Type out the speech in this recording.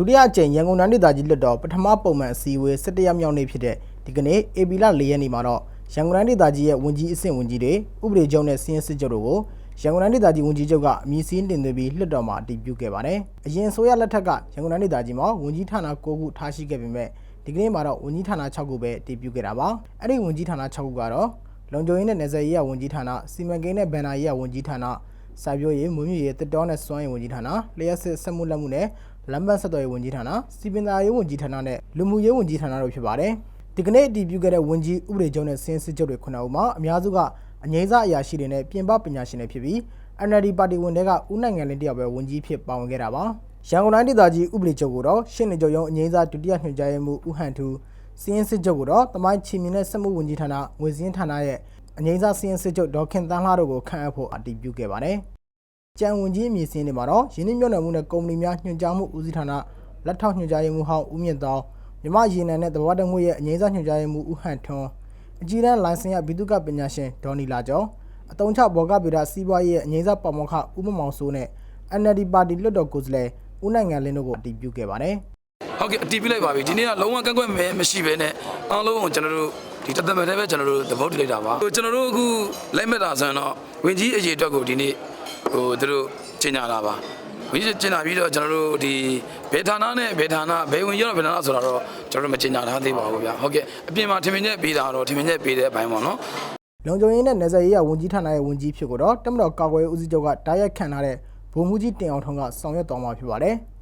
ဒုတိယအကြိမ်ရန်ကုန်တိုင်းဒေသကြီးလွှတ်တော်ပထမပုံမှန်အစည်းအဝေး17ရက်မြောက်နေ့ဖြစ်တဲ့ဒီကနေ့ဧပြီလ4ရက်နေ့မှာတော့ရန်ကုန်တိုင်းဒေသကြီးရဲ့ဝန်ကြီးအဆင့်ဝန်ကြီးတွေဥပဒေချုပ်နဲ့စီးရင်စစ်ချုပ်တို့ကိုရန်ကုန်တိုင်းဒေသကြီးဝန်ကြီးချုပ်ကအမည်စည်းတင်သွင်းပြီးလွှတ်တော်မှာအတည်ပြုခဲ့ပါတယ်။အရင်ဆိုရလက်ထက်ကရန်ကုန်တိုင်းဒေသကြီးမှာဝန်ကြီးဌာန9ခုထားရှိခဲ့ပေမဲ့ဒီကနေ့မှာတော့ဝန်ကြီးဌာန6ခုပဲအတည်ပြုခဲ့တာပါ။အဲ့ဒီဝန်ကြီးဌာန6ခုကတော့လုံခြုံရေးနဲ့နယ်စပ်ရေးရဝန်ကြီးဌာနစီမံကိန်းနဲ့ဗန်နာရေးရဝန်ကြီးဌာနစာပြောရေးမွေးမြူရေးတက်တောနဲ့စွမ်းရေးဝန်ကြီးဌာနလျှက်စစ်စက်မှုလက်မှုနဲ့ လမ်းပန်းဆက်သွယ်ရေးဝန်ကြီးဌာနစီပင်သာရေးဝန်ကြီးဌာနနဲ့လူမှုရေးဝန်ကြီးဌာနတို့ဖြစ်ပါတယ်ဒီကနေ့အတည်ပြုခဲ့တဲ့ဝန်ကြီးဥပဒေချုပ်နဲ့စင်းစစ်ချုပ်တွေခုနအုပ်မှာအများစုကအငိမ့်စားအရာရှိတွေနဲ့ပြင်ပပညာရှင်တွေဖြစ်ပြီး NLD ပါတီဝင်တွေကဦးနိုင်ငံလင်းတယောက်ပဲဝန်ကြီးဖြစ်ပါဝင်ခဲ့တာပါရန်ကုန်တိုင်းဒေသကြီးဥပဒေချုပ်ကိုတော့ရှင်းနေချုပ်ရုံးအငိမ့်စားဒုတိယညွှန်ကြားရေးမှူးဦးဟန်ထူးစင်းစစ်ချုပ်ကိုတော့တမိုင်းချီမင်းနဲ့စက်မှုဝန်ကြီးဌာနငွေစင်းဌာနရဲ့အငိမ့်စားစင်းစစ်ချုပ်ဒေါက်ခင်တန်းလှတို့ကိုခန့်အပ်ဖို့အတည်ပြုခဲ့ပါတယ် ကြံဝန်ကြီးအမည်စင်းတွေမှာတော့ရင်းနှီးမြှုပ်နှံမှုနဲ့ကုမ္ပဏီများညွှန်ကြားမှုဦးစီးဌာနလက်ထောက်ညွှန်ကြားရေးမှူးဟောင်းဦးမြင့်တောင်းမြမရေနံနဲ့သဘာဝတငွေရဲ့အငိမ့်စားညွှန်ကြားရေးမှူးဦးဟန်ထွန်းအကြီးတန်းလိုင်စင်ရဘိတုကပညာရှင်ဒေါ်နီလာကျော်အတုံးချဘောကဗေဒစီးပွားရေးရဲ့အငိမ့်စားပေါမောက္ခဦးမမောင်စိုးနဲ့ NLD ပါတီလွှတ်တော်ကိုယ်စားလှယ်ဦးနိုင်ငံလင်းတို့ကိုအတည်ပြုခဲ့ပါတယ်ဟုတ်ကဲ့အတီးပြလိုက်ပါပြီဒီနေ့ကလုံးဝကန့်ကွက်မဲမရှိဘဲနဲ့အားလုံးကိုကျွန်တော်တို့ဒီတသက်မဲ့တည်းပဲကျွန်တော်တို့သဘောတူလိုက်တာပါဟိုကျွန်တော်တို့အခုလိုက်မဲ့တာဆိုရင်တော့ဝင်ကြီးအရေးအတွက်ကိုဒီနေ့ ဟိုသူတို့ကျင်ညာတာပါဝင်ကြီးကျင်ညာပြီးတော့ကျွန်တော်တို့ဒီဘယ်ဌာနနဲ့ဘယ်ဌာနဘယ်ဝင်ကြီးတော့ဘယ်ဌာနဆိုတာတော့ကျွန်တော်တို့မကျင်ညာထားသေးပါဘူးဗျာဟုတ်ကဲ့အပြင်မှာထင်မြင်ချက်ပေးတာတော့ထင်မြင်ချက်ပေးတဲ့အပိုင်းပေါ့နော်လုံခြုံရေးနဲ့နယ်စပ်ရေးရဝန်ကြီးဌာနရဲ့ဝန်ကြီးဖြစ်ကိုတော့တမတော်ကာကွယ်ရေးဦးစီးချုပ်ကတိုက်ရိုက်ခံထားတဲ့ဗိုလ်မှူးကြီးတင်အောင်ထွန်းကဆောင်ရွက်တော်မှာဖြစ်ပါတယ်။